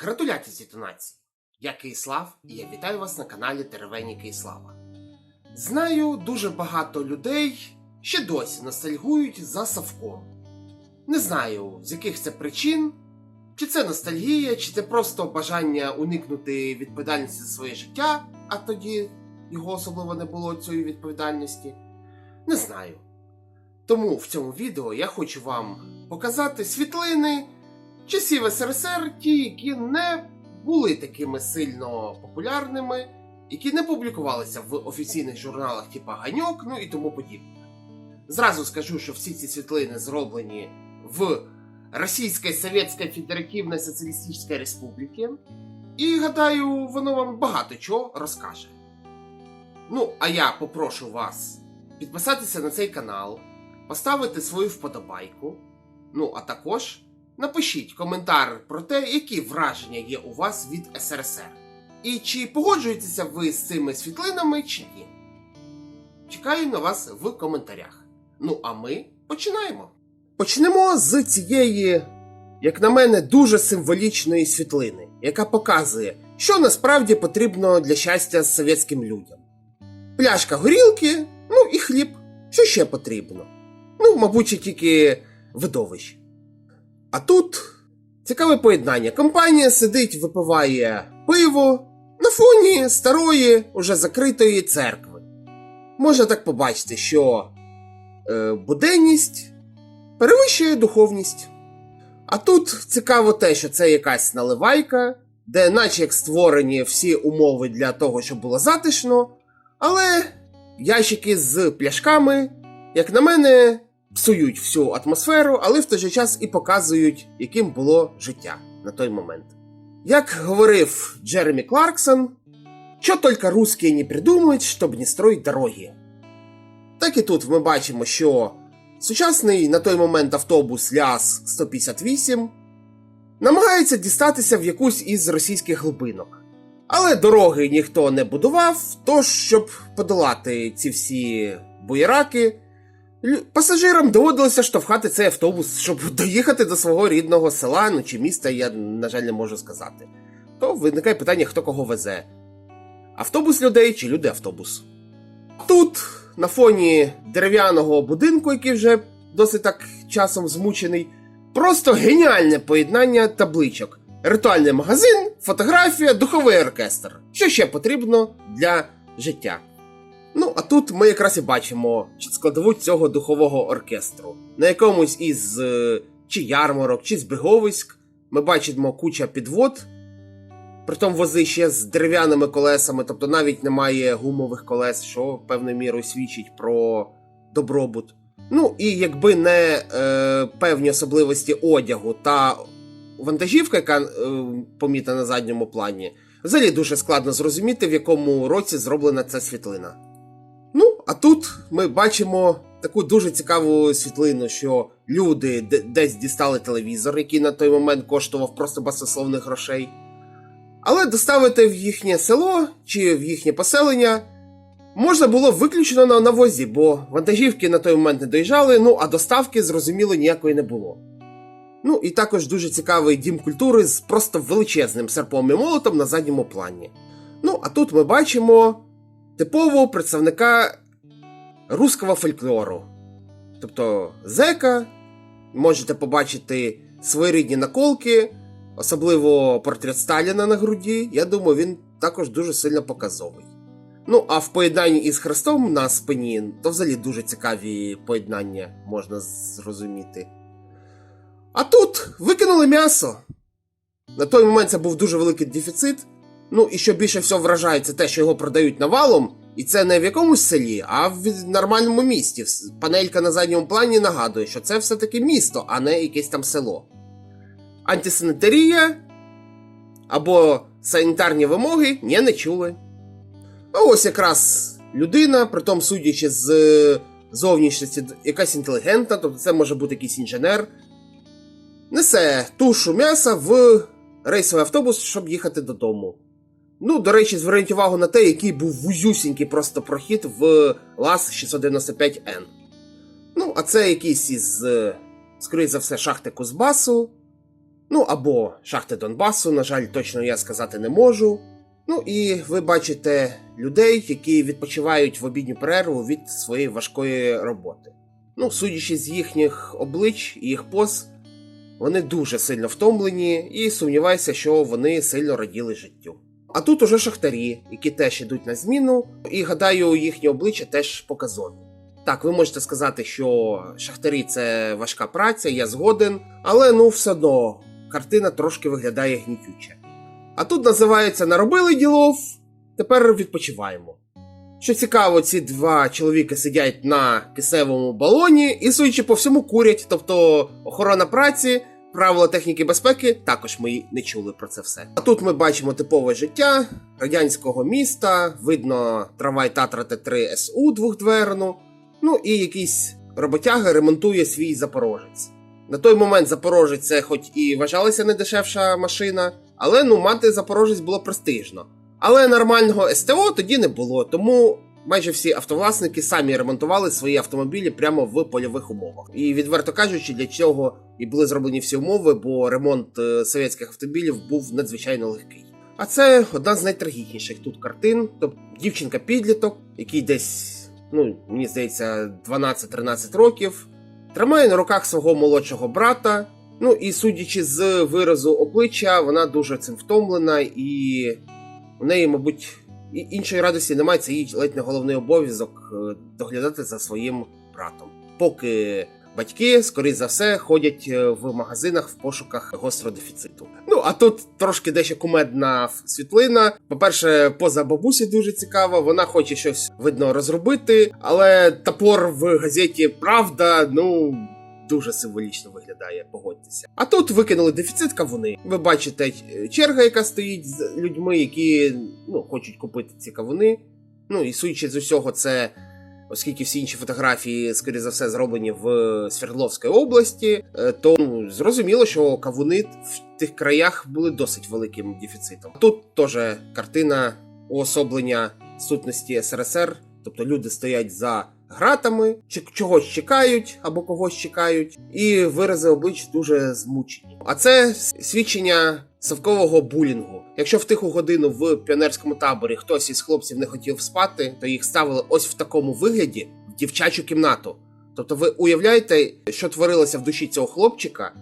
Гратуляції детонації! Я Киїслав і я вітаю вас на каналі Теревені Киїслава. Знаю, дуже багато людей ще досі ностальгують за Савком. Не знаю, з яких це причин, чи це ностальгія, чи це просто бажання уникнути відповідальності за своє життя, а тоді його особливо не було цієї відповідальності. Не знаю. Тому в цьому відео я хочу вам показати світлини часів СРСР, ті, які не були такими сильно популярними, які не публікувалися в офіційних журналах типа Ганьок, ну і тому подібне. Зразу скажу, що всі ці світлини зроблені в Російській Совєтській Федеративній Соціалістичній Республіці, і гадаю, воно вам багато чого розкаже. Ну, а я попрошу вас підписатися на цей канал, поставити свою вподобайку. Ну, а також напишіть коментар про те, які враження є у вас від СРСР. І чи погоджуєтеся ви з цими світлинами, чи ні. Чекаю на вас в коментарях. Ну, а ми починаємо. Почнемо з цієї, як на мене, дуже символічної світлини, яка показує, що насправді потрібно для щастя совєтським людям. Пляшка горілки, ну і хліб. Що ще потрібно? Ну, мабуть, тільки видовище. А тут цікаве поєднання. Компанія сидить, випиває пиво на фоні старої, уже закритої церкви. Можна так побачити, що е, буденність перевищує духовність. А тут цікаво те, що це якась наливайка, де, наче як створені всі умови для того, щоб було затишно, але ящики з пляшками, як на мене, псують всю атмосферу, але в той же час і показують, яким було життя на той момент. Як говорив Джеремі Кларксон, що тільки русські не придумають, щоб не строїть дороги. Так і тут ми бачимо, що сучасний на той момент автобус ЛЯЗ 158 намагається дістатися в якусь із російських глибинок. Але дороги ніхто не будував, тож, щоб подолати ці всі буєраки, пасажирам доводилося штовхати цей автобус, щоб доїхати до свого рідного села, ну чи міста, я, на жаль, не можу сказати. То виникає питання, хто кого везе: автобус людей чи люди автобус. Тут, на фоні дерев'яного будинку, який вже досить так часом змучений, просто геніальне поєднання табличок. Ритуальний магазин, фотографія, духовий оркестр. Що ще потрібно для життя? Ну, а тут ми якраз і бачимо складову цього духового оркестру. На якомусь із е, чи ярмарок, чи збіговиськ ми бачимо куча підвод, притом вози ще з дерев'яними колесами, тобто навіть немає гумових колес, що певною мірою свідчить про добробут. Ну і якби не е, певні особливості одягу та вантажівка, яка е, помітна на задньому плані, взагалі дуже складно зрозуміти, в якому році зроблена ця світлина. Тут ми бачимо таку дуже цікаву світлину, що люди де- десь дістали телевізор, який на той момент коштував просто басословних грошей. Але доставити в їхнє село чи в їхнє поселення можна було виключно на навозі, бо вантажівки на той момент не доїжджали, ну а доставки, зрозуміло, ніякої не було. Ну і також дуже цікавий дім культури з просто величезним серпом і молотом на задньому плані. Ну, а тут ми бачимо типового представника руского фольклору. Тобто зека, можете побачити своєрідні наколки, особливо портрет Сталіна на груді. Я думаю, він також дуже сильно показовий. Ну, а в поєднанні із хрестом на спині, то взагалі дуже цікаві поєднання можна зрозуміти. А тут викинули м'ясо. На той момент це був дуже великий дефіцит. Ну і що більше всього вражає, це те, що його продають навалом, і це не в якомусь селі, а в нормальному місті. Панелька на задньому плані нагадує, що це все-таки місто, а не якесь там село. Антисанітарія або санітарні вимоги ні, не чули. А ось якраз людина, притом судячи з е, зовнішності, якась інтелігентна, тобто це може бути якийсь інженер, несе тушу м'яса в рейсовий автобус, щоб їхати додому. Ну, до речі, зверніть увагу на те, який був вузюсінький просто прохід в ЛАЗ 695Н. Ну, а це якийсь із, е, скоріше за все, шахти Кузбасу. Ну або шахти Донбасу, на жаль, точно я сказати не можу. Ну і ви бачите людей, які відпочивають в обідню перерву від своєї важкої роботи. Ну, судячи з їхніх облич і їх поз, вони дуже сильно втомлені і сумніваюся, що вони сильно раділи життю. А тут уже шахтарі, які теж ідуть на зміну, і гадаю, їхні обличчя теж показові. Так, ви можете сказати, що шахтарі це важка праця, я згоден, але ну все одно картина трошки виглядає гнітюче. А тут називається Наробили ділов, тепер відпочиваємо. Що цікаво, ці два чоловіки сидять на кисевому балоні і, судячи по всьому, курять, тобто охорона праці, правила техніки безпеки, також ми не чули про це все. А тут ми бачимо типове життя радянського міста, видно трамвай Татра Т3 СУ двохдверну, ну і якийсь роботяга ремонтує свій запорожець. На той момент Запорожець це хоч і вважалася не дешевша машина, але ну мати Запорожець було престижно. Але нормального СТО тоді не було, тому майже всі автовласники самі ремонтували свої автомобілі прямо в польових умовах. І відверто кажучи, для чого і були зроблені всі умови, бо ремонт е, совєтських автомобілів був надзвичайно легкий. А це одна з найтрагічніших тут картин. Тобто дівчинка-підліток, який десь, ну мені здається, 12-13 років, тримає на руках свого молодшого брата. Ну і судячи з виразу обличчя, вона дуже цим втомлена, і у неї, мабуть, іншої радості немає, це її ледь не головний обов'язок е, доглядати за своїм братом. Поки батьки, скоріш за все, ходять е, в магазинах в пошуках гострого дефіциту. Ну а тут трошки дещо кумедна світлина. По-перше, поза бабусі дуже цікава. Вона хоче щось видно розробити, але топор в газеті Правда, ну. Дуже символічно виглядає, погодьтеся. А тут викинули дефіцит кавуни. Ви бачите е, черга, яка стоїть з людьми, які ну, хочуть купити ці кавуни. Ну і судячи з усього, це, оскільки всі інші фотографії, скоріше за все, зроблені в Свердловській області, е, то ну, зрозуміло, що кавуни в тих краях були досить великим дефіцитом. Тут теж картина уособлення сутності СРСР, тобто люди стоять за гратами, чи чогось чекають або когось чекають, і вирази облич дуже змучені. А це свідчення совкового булінгу. Якщо в тиху годину в піонерському таборі хтось із хлопців не хотів спати, то їх ставили ось в такому вигляді в дівчачу кімнату. Тобто, ви уявляєте, що творилося в душі цього хлопчика,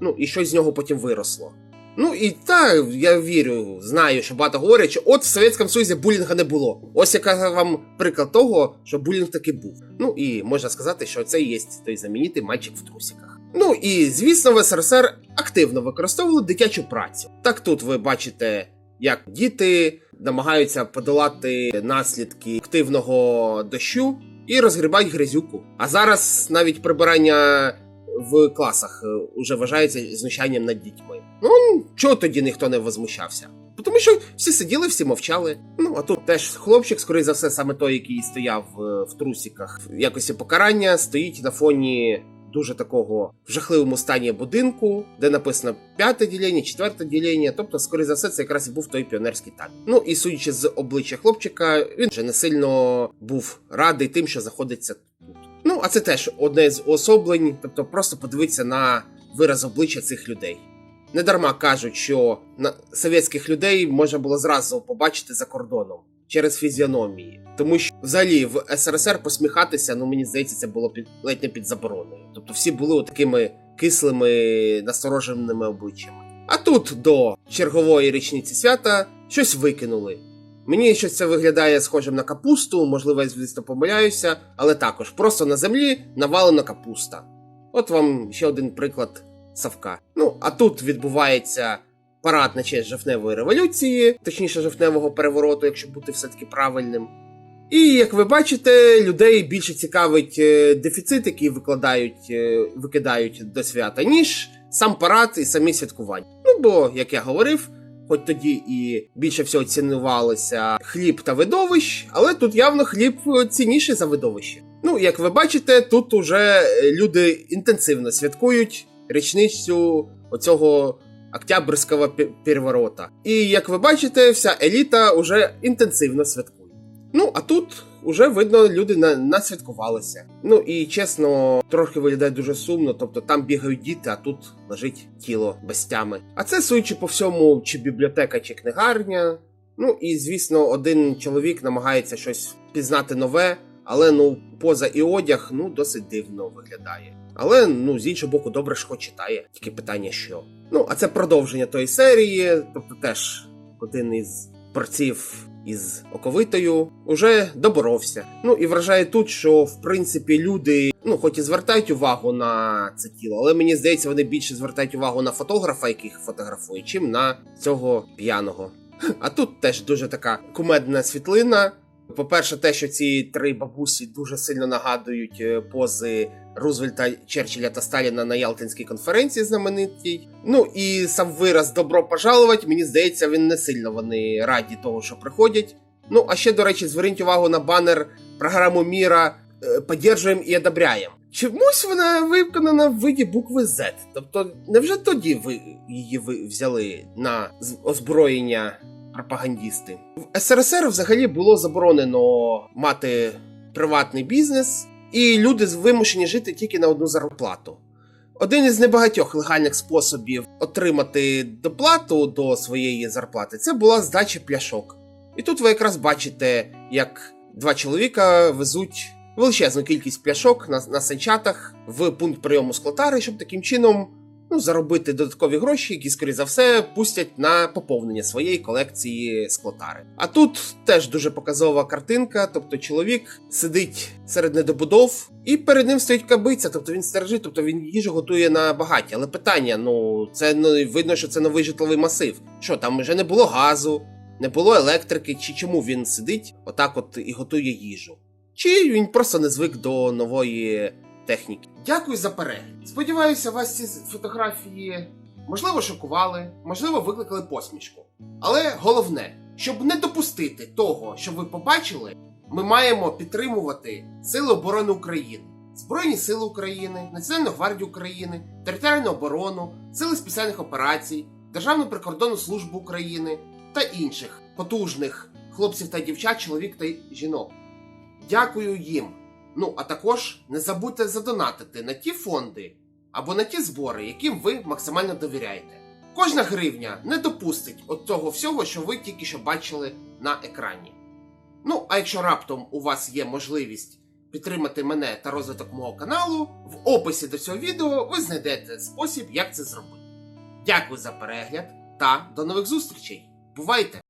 ну і що з нього потім виросло. Ну і так, я вірю, знаю, що багато говорять, що от в Совєтському Союзі булінга не було. Ось яка вам приклад того, що булінг таки був. Ну і можна сказати, що це і є той знаменитий мальчик в трусиках. Ну і звісно, в СРСР активно використовували дитячу працю. Так тут ви бачите, як діти намагаються подолати наслідки активного дощу і розгрібають грязюку. А зараз навіть прибирання в класах е, уже вважається знущанням над дітьми. Ну чого тоді ніхто не возмущався? Тому що всі сиділи, всі мовчали. Ну а тут теж хлопчик, скоріше за все, саме той, який стояв е, в трусіках в якості покарання, стоїть на фоні дуже такого в жахливому стані будинку, де написано п'яте ділення, четверте ділення. Тобто, скоріше за все, це якраз і був той піонерський табір. Ну і судячи з обличчя хлопчика, він вже не сильно був радий тим, що знаходиться тут. Ну, а це теж одне з особлень, тобто просто подивитися на вираз обличчя цих людей. Недарма кажуть, що на совєтських людей можна було зразу побачити за кордоном через фізіономії. Тому що взагалі в СРСР посміхатися, ну мені здається, це було під ледь не під забороною. Тобто всі були такими кислими, настороженими обличчями. А тут до чергової річниці свята щось викинули. Мені щось це виглядає схожим на капусту, можливо, я звісно помиляюся, але також просто на землі навалена капуста. От вам ще один приклад Савка. Ну, а тут відбувається парад на честь жовтневої революції, точніше жовтневого перевороту, якщо бути все-таки правильним. І як ви бачите, людей більше цікавить е, дефіцит, який викладають, е, викидають до свята, ніж сам парад і самі святкування. Ну бо, як я говорив, хоч тоді і більше всього цінувалося хліб та видовищ, але тут явно хліб е, цінніший за видовище. Ну, як ви бачите, тут уже люди інтенсивно святкують річницю оцього октябрьського пе- переворота. І як ви бачите, вся еліта уже інтенсивно святкує. Ну, а тут уже видно, люди на, насвяткувалися. Ну і чесно, трохи виглядає дуже сумно. Тобто там бігають діти, а тут лежить тіло без. А це судячи по всьому, чи бібліотека, чи книгарня. Ну і звісно, один чоловік намагається щось пізнати нове, але ну поза і одяг ну досить дивно виглядає. Але ну з іншого боку, добре ж хоч читає. Тільки питання, що. Ну, а це продовження тої серії, тобто теж один із борців із оковитою уже доборовся. Ну і вражає тут, що в принципі люди, ну хоч і звертають увагу на це тіло, але мені здається, вони більше звертають увагу на фотографа, яких фотографує, чим на цього п'яного. А тут теж дуже така кумедна світлина. По-перше, те, що ці три бабусі дуже сильно нагадують е, пози Рузвельта, Черчилля та Сталіна на Ялтинській конференції знаменитій. Ну і сам вираз добро пожаловать, мені здається, він не сильно вони раді того, що приходять. Ну, а ще, до речі, зверніть увагу на банер програму Міра е, «Поддержуємо і одобряємо». Чомусь вона виконана в виді букви Z. Тобто, невже тоді ви її ви взяли на озброєння пропагандісти? В СРСР взагалі було заборонено мати приватний бізнес, і люди вимушені жити тільки на одну зарплату. Один із небагатьох легальних способів отримати доплату до своєї зарплати це була здача пляшок. І тут ви якраз бачите, як два чоловіка везуть величезну кількість пляшок на, на санчатах в пункт прийому склотари, щоб таким чином ну, заробити додаткові гроші, які, скоріш за все, пустять на поповнення своєї колекції склотари. А тут теж дуже показова картинка, тобто чоловік сидить серед недобудов, і перед ним стоїть кабиця, тобто він стережить, тобто він їжу готує на багаті. Але питання: ну це ну, видно, що це новий житловий масив. Що там вже не було газу, не було електрики, чи чому він сидить отак, от і готує їжу? Чи він просто не звик до нової техніки? Дякую за перегляд. Сподіваюся, вас ці фотографії можливо шокували, можливо, викликали посмішку. Але головне, щоб не допустити того, що ви побачили, ми маємо підтримувати Сили оборони України, Збройні Сили України, Національну гвардію України, територіальну оборону, Сили спеціальних операцій, Державну прикордонну службу України та інших потужних хлопців та дівчат, чоловік та жінок. Дякую їм. Ну, а також не забудьте задонатити на ті фонди або на ті збори, яким ви максимально довіряєте. Кожна гривня не допустить от того всього, що ви тільки що бачили на екрані. Ну, а якщо раптом у вас є можливість підтримати мене та розвиток мого каналу, в описі до цього відео ви знайдете спосіб, як це зробити. Дякую за перегляд та до нових зустрічей! Бувайте!